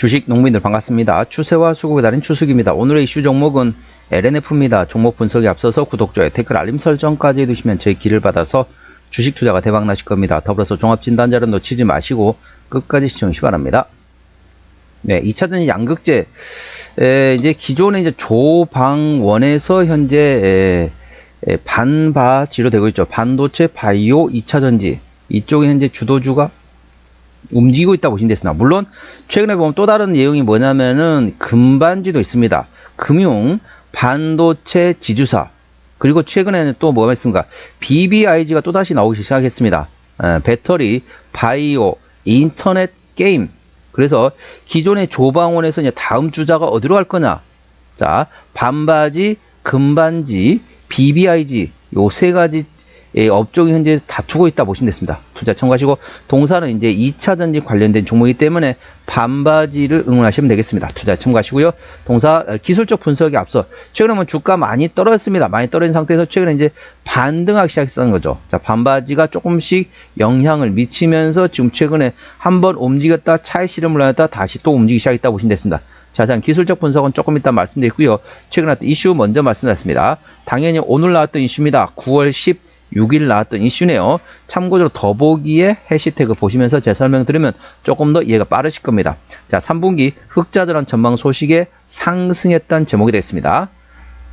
주식 농민들 반갑습니다. 추세와 수급에 달인 추석입니다. 오늘의 이슈 종목은 LNF입니다. 종목 분석에 앞서서 구독, 좋아요, 댓글, 알림 설정까지 해두시면 저희 길을 받아서 주식 투자가 대박 나실 겁니다. 더불어서 종합진단자를 놓치지 마시고 끝까지 시청하시 기 바랍니다. 네, 2차전지 양극재, 에, 이제 기존에 이제 조방원에서 현재 에, 에, 반바지로 되고 있죠. 반도체 바이오 2차전지. 이쪽에 현재 주도주가 움직이고 있다고 보시면 되겠습니다. 물론 최근에 보면 또 다른 내용이 뭐냐면은 금반지도 있습니다. 금융, 반도체 지주사 그리고 최근에는 또 뭐가 있습니까? BBIG가 또 다시 나오기 시작했습니다. 에, 배터리, 바이오, 인터넷 게임. 그래서 기존의 조방원에서 이제 다음 주자가 어디로 갈 거냐? 자, 반바지, 금반지, BBIG 요 세 가지 예, 업종이 현재 다투고 있다 보시면 됐습니다. 투자 참고하시고 동사는 이제 2차 전지 관련된 종목이기 때문에 반바지를 응원하시면 되겠습니다. 투자 참고하시고요. 동사 어, 기술적 분석에 앞서 최근에 뭐 주가 많이 떨어졌습니다. 많이 떨어진 상태에서 최근에 이제 반등하기 시작했다는 거죠. 자, 반바지가 조금씩 영향을 미치면서 지금 최근에 한번 움직였다 차의 실험을 하다 다시 또 움직이기 시작했다 보시면 됐습니다. 자세한 기술적 분석은 조금 이따 말씀드리고요. 최근에 이슈 먼저 말씀드렸습니다. 당연히 오늘 나왔던 이슈입니다. 9월 10 6일 나왔던 이슈네요. 참고적으로 더보기에 해시태그 보시면서 제 설명 들으면 조금 더 이해가 빠르실 겁니다. 자, 3분기 흑자들한 전망 소식에 상승했던 제목이 되겠습니다.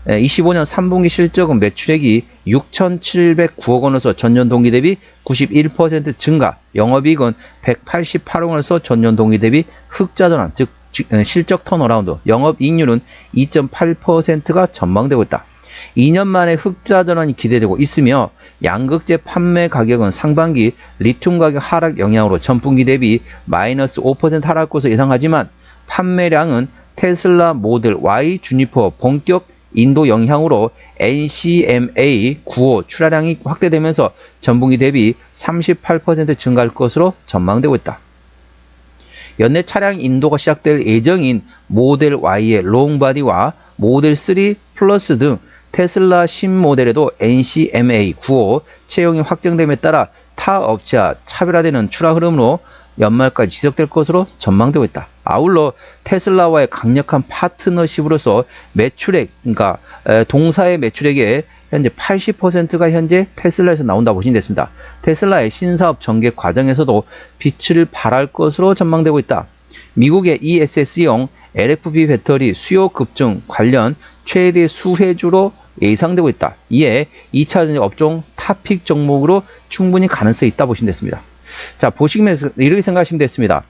25년 3분기 실적은 매출액이 6,709억 원으로서 전년 동기 대비 91% 증가, 영업이익은 188억 원에서 전년 동기 대비 흑자 전환, 즉 실적 턴어라운드, 영업이익률은 2.8%가 전망되고 있다. 2년 만에 흑자 전환이 기대되고 있으며 양극재 판매 가격은 상반기 리튬 가격 하락 영향으로 전분기 대비 마이너스 5% 하락 것으로 예상하지만 판매량은 테슬라 모델 Y 주니퍼 본격 인도 영향으로 NCMA 95 출하량이 확대되면서 전분기 대비 38% 증가할 것으로 전망되고 있다. 연내 차량 인도가 시작될 예정인 모델 Y의 롱바디와 모델 3 플러스 등 테슬라 신모델에도 NCMA 95 채용이 확정됨에 따라 타 업체와 차별화되는 출하 흐름으로 연말까지 지속될 것으로 전망되고 있다. 아울러 테슬라와의 강력한 파트너십으로서 매출액, 그러니까 동사의 매출액의 현재 80%가 현재 테슬라에서 나온다 보시면 됐습니다. 테슬라의 신사업 전개 과정에서도 빛을 발할 것으로 전망되고 있다. 미국의 ESS용 LFP 배터리 수요 급증 관련 최대 수혜주로 예상되고 있다. 이에 2차 업종 타픽 종목으로 충분히 가능성이 있다 보시면 됐습니다. 자, 보시면서 이렇게 생각하시면 됐습니다.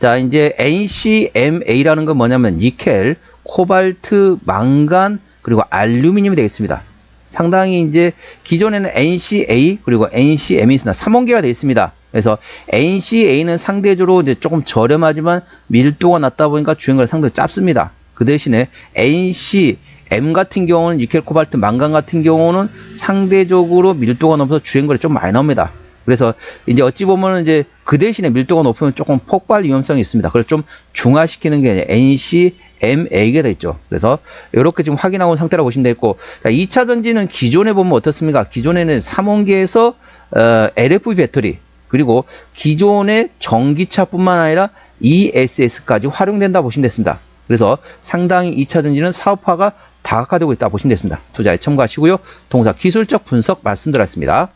자, 이제 NCMA라는 건 뭐냐면 니켈, 코발트, 망간, 그리고 알루미늄이 되겠습니다. 상당히 이제 기존에는 NCA 그리고 NCM이 있으나 3원계가 되어 있습니다. 그래서 NCA는 상대적으로 이제 조금 저렴하지만 밀도가 낮다 보니까 주행거리 상당히 짧습니다. 그 대신에 NC M 같은 경우는 니켈, 코발트, 망간 같은 경우는 상대적으로 밀도가 높아서 주행거리 좀 많이 나옵니다. 그래서 이제 어찌 보면 이제 그 대신에 밀도가 높으면 조금 폭발 위험성이 있습니다. 그래서 좀 중화시키는 게 NC, MA가 되어 있죠. 그래서 이렇게 지금 확인하고 있는 상태라고 보시면 되겠고, 자, 2차 전지는 기존에 보면 어떻습니까? 기존에는 3원기에서 어, LFP 배터리, 그리고 기존의 전기차뿐만 아니라 ESS까지 활용된다 보시면 됐습니다. 그래서 상당히 2차 전지는 사업화가 다각화되고 있다 보시면 되겠습니다. 투자에 참고하시고요. 동사 기술적 분석 말씀드렸습니다.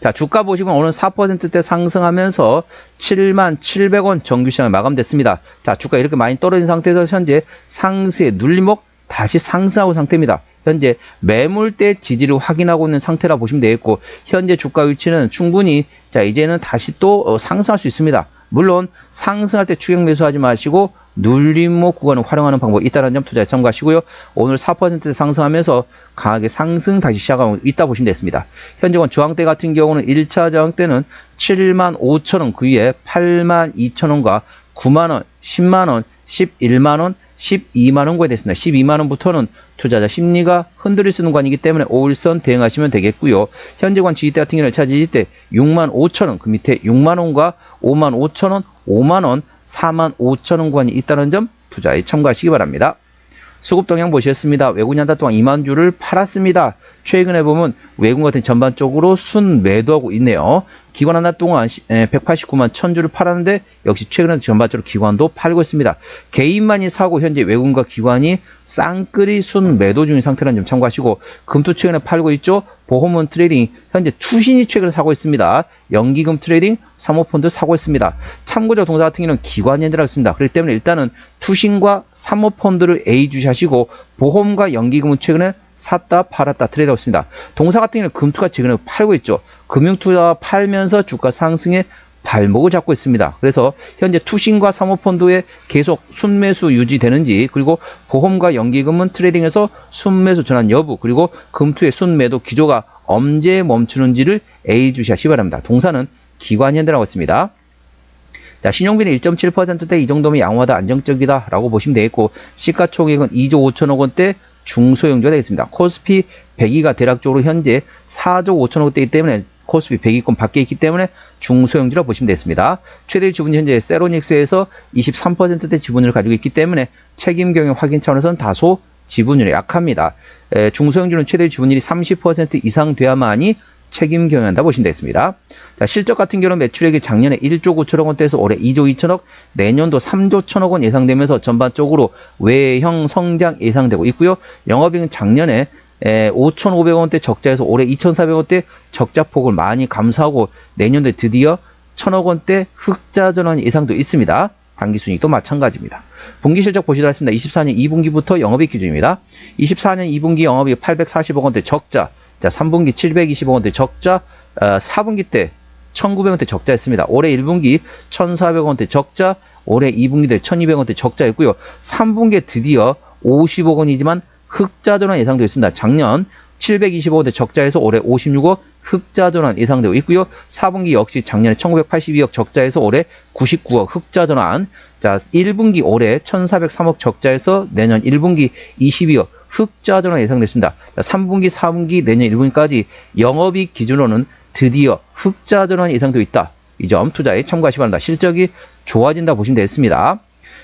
자, 주가 보시면 오늘 4%대 상승하면서 7만 700원 정규 시장에 마감됐습니다. 자, 주가 이렇게 많이 떨어진 상태에서 현재 상승의 눌림목 다시 상승하고 상태입니다. 현재 매물대 지지를 확인하고 있는 상태라 보시면 되겠고 현재 주가 위치는 충분히 자 이제는 다시 또 어, 상승할 수 있습니다. 물론 상승할 때 추격 매수하지 마시고 눌림목 구간을 활용하는 방법이 있다는 점 투자에 참고하시고요. 오늘 4% 상승하면서 강하게 상승 다시 시작하고 있다 보시면 됐습니다. 현재건 저항대 같은 경우는 1차 저항대는 7만 5천원 그 위에 8만 2천원과 9만원, 10만원, 11만원, 12만원 구에 됐습니다. 12만원부터는 투자자 심리가 흔들릴 수 있는 관이기 때문에 5일선 대응하시면 되겠고요. 현재 관 지지대 같은 경우는 차지지 때 6만 5천원, 그 밑에 6만원과 5만 5천원, 5만원, 4만 5천원 구간이 있다는 점 투자에 참고하시기 바랍니다. 수급 동향 보셨습니다. 외국인 한 달 동안 2만 주를 팔았습니다. 최근에 보면 외국 같은 전반적으로 순 매도하고 있네요. 기관 하나 동안 189만 1000주를 팔았는데 역시 최근에 전반적으로 기관도 팔고 있습니다. 개인만이 사고 현재 외국인과 기관이 쌍끌이 순 매도 중인 상태라는 점 참고하시고 금투 최근에 팔고 있죠. 보험은 트레이딩 현재 투신이 최근에 사고 있습니다. 연기금 트레이딩 사모펀드 사고 있습니다. 참고적 동사 같은 경우는 기관이 현재라고 있습니다. 그렇기 때문에 일단은 투신과 사모펀드를 A 주시하시고 보험과 연기금은 최근에 샀다 팔았다 트레이드하고 있습니다. 동사 같은 경우는 금투가 최근에 팔고 있죠. 금융투자 팔면서 주가 상승에 발목을 잡고 있습니다. 그래서 현재 투신과 사모펀드에 계속 순매수 유지되는지 그리고 보험과 연기금은 트레이딩에서 순매수 전환 여부 그리고 금투의 순매도 기조가 언제 멈추는지를 A 주시하시 바랍니다. 동사는 기관 현대라고 했습니다. 자, 신용비는 1.7%대 이 정도면 양호하다 안정적이다 라고 보시면 되겠고 시가총액은 2조 5천억 원대 중소형주가 되겠습니다. 코스피 100위가 대략적으로 현재 4조 5천억 원대이기 때문에 코스피 100위권 밖에 있기 때문에 중소형주라 보시면 되겠습니다. 최대 지분이 현재 세로닉스에서 23%대 지분을 가지고 있기 때문에 책임 경영 확인 차원에서는 다소 지분율이 약합니다. 에, 중소형주는 최대 지분율이 30% 이상 돼야만이 책임 경영한다 보시면 되겠습니다. 자, 실적 같은 경우는 매출액이 작년에 1조 9천억 원대에서 올해 2조 2천억, 내년도 3조 1천억 원 예상되면서 전반적으로 외형 성장 예상되고 있고요. 영업이익은 작년에 5,500원대 적자에서 올해 2,400원대 적자폭을 많이 감소하고 내년도에 드디어 1,000억 원대 흑자 전환 예상도 있습니다. 당기순이익도 마찬가지입니다. 분기 실적 보시도록 하겠습니다. 24년 2분기부터 영업이익 기준입니다. 24년 2분기 영업이익 840억 원대 적자, 자 3분기 720억 원대 적자, 어, 4분기 때 1,900원대 적자였습니다. 올해 1분기 1,400원대 적자, 올해 2분기 때 1,200원대 적자였고요. 3분기에 드디어 50억 원이지만 흑자 전환 예상되고 있습니다. 작년 725대 적자에서 올해 56억 흑자 전환 예상되고 있고요. 4분기 역시 작년에 1982억 적자에서 올해 99억 흑자 전환. 자, 1분기 올해 1403억 적자에서 내년 1분기 22억 흑자 전환 예상됐습니다. 자, 3분기, 4분기, 내년 1분기까지 영업이익 기준으로는 드디어 흑자 전환 예상되고 있다. 이 점 투자에 참고하시 기 바랍니다. 실적이 좋아진다 보시면 되겠습니다.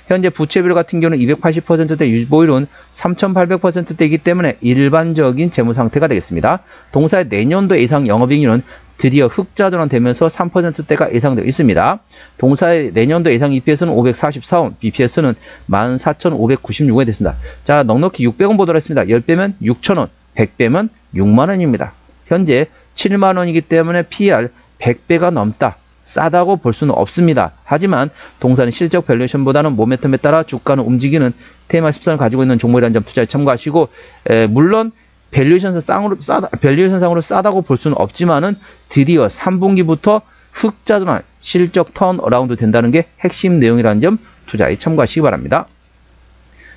현재 부채비율 같은 경우는 280%대 유보율은 3800%대이기 때문에 일반적인 재무 상태가 되겠습니다. 동사의 내년도 예상 영업이익률은 드디어 흑자 전환되면서 3%대가 예상되어 있습니다. 동사의 내년도 예상 EPS는 544원, BPS는 14,596원이 됐습니다. 자, 넉넉히 600원 보도록 했습니다. 10배면 6,000원, 100배면 6만원입니다. 현재 7만원이기 때문에 PR 100배가 넘다. 싸다고 볼 수는 없습니다. 하지만 동사는 실적 밸류에이션보다는 모멘텀에 따라 주가는 움직이는 테마 14를 가지고 있는 종목이라는 점 투자에 참고하시고 에, 물론 밸류에이션 상으로 싸다 밸류에이션 상으로 싸다고 볼 수는 없지만은 드디어 3분기부터 흑자 전환 실적 턴 어라운드 된다는 게 핵심 내용이라는 점 투자에 참고하시기 바랍니다.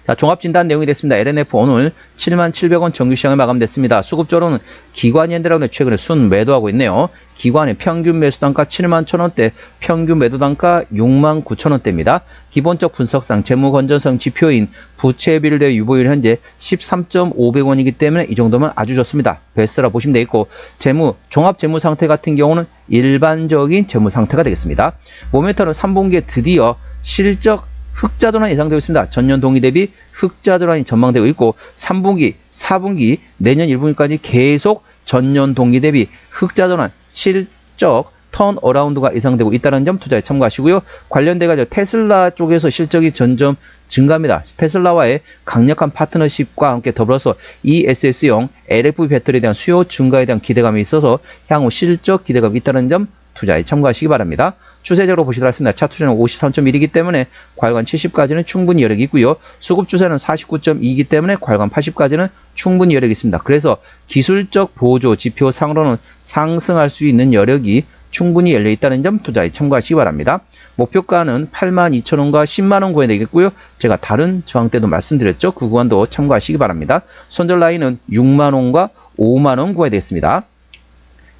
자, 종합진단 내용이 됐습니다. LNF 오늘 77,000원 정규시장에 마감됐습니다. 수급적으로는 기관이 현대라고 최근에 순 매도하고 있네요. 기관의 평균 매수 단가 7만 1천원대, 평균 매도 단가 6만 9천원대입니다. 기본적 분석상 재무 건전성 지표인 부채비율 대 유보율 현재 13.500원이기 때문에 이 정도면 아주 좋습니다. 베스트라 보시면 되겠고 재무 종합 재무 상태 같은 경우는 일반적인 재무 상태가 되겠습니다. 모멘터는 3분기에 드디어 실적 흑자 전환 예상되고 있습니다. 전년 동기 대비 흑자 전환이 전망되고 있고 3분기, 4분기, 내년 1분기까지 계속 전년 동기 대비 흑자 전환 실적 턴 어라운드가 예상되고 있다는 점 투자에 참고하시고요. 관련돼 가지고 테슬라 쪽에서 실적이 점점 증가합니다. 테슬라와의 강력한 파트너십과 함께 더불어서 ESS용 LFP 배터리에 대한 수요 증가에 대한 기대감이 있어서 향후 실적 기대감이 있다는 점 투자에 참고하시기 바랍니다. 추세적으로 보시도록 하겠습니다. 차 투자는 53.1이기 때문에 과열관 70까지는 충분히 여력이 있고요. 수급 추세는 49.2이기 때문에 과열관 80까지는 충분히 여력이 있습니다. 그래서 기술적 보조 지표 상으로는 상승할 수 있는 여력이 충분히 열려 있다는 점 투자에 참고하시기 바랍니다. 목표가는 82,000원과 10만원 구간이 되겠고요. 제가 다른 저항 때도 말씀드렸죠. 그 구간도 참고하시기 바랍니다. 손절 라인은 6만원과 5만원 구간이 되겠습니다.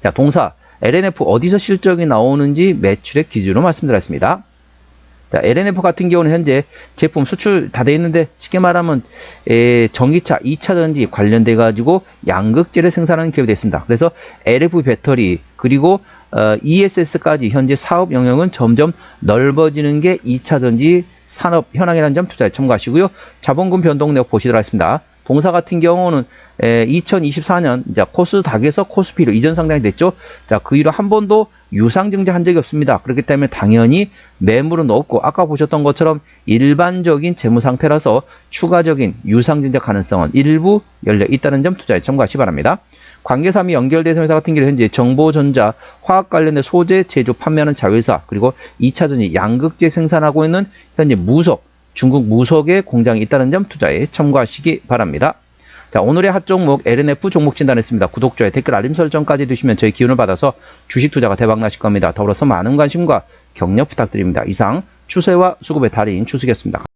자, 동사 LNF 어디서 실적이 나오는지 매출액 기준으로 말씀드렸습니다. 자, LNF 같은 경우는 현재 제품 수출 다 돼 있는데 쉽게 말하면 에, 전기차 2차전지 관련돼 가지고 양극재를 생산하는 기업이 됐습니다. 그래서 LF 배터리 그리고 어, ESS까지 현재 사업 영역은 점점 넓어지는 게 2차전지 산업 현황이라는 점 투자에 참고하시고요. 자본금 변동 내역 보시도록 하겠습니다. 동사 같은 경우는 2024년 이제 코스닥에서 코스피로 이전 상당이 됐죠. 자, 그 이후로 한 번도 유상 증자 한 적이 없습니다. 그렇기 때문에 당연히 매물은 없고 아까 보셨던 것처럼 일반적인 재무 상태라서 추가적인 유상 증자 가능성은 일부 열려 있다는 점 투자에 참고하시 기 바랍니다. 관계사미 연결된 회사 같은 경우 현재 정보전자, 화학 관련된 소재, 제조, 판매하는 자회사, 그리고 2차 전지, 양극재 생산하고 있는 현재 무석, 중국 무석의 공장이 있다는 점 투자에 참고하시기 바랍니다. 자, 오늘의 핫 종목 LNF 종목 진단했습니다. 구독자의 댓글 알림 설정까지 두시면 저희 기운을 받아서 주식 투자가 대박 나실 겁니다. 더불어서 많은 관심과 격려 부탁드립니다. 이상 추세와 수급의 달인 추수겠습니다.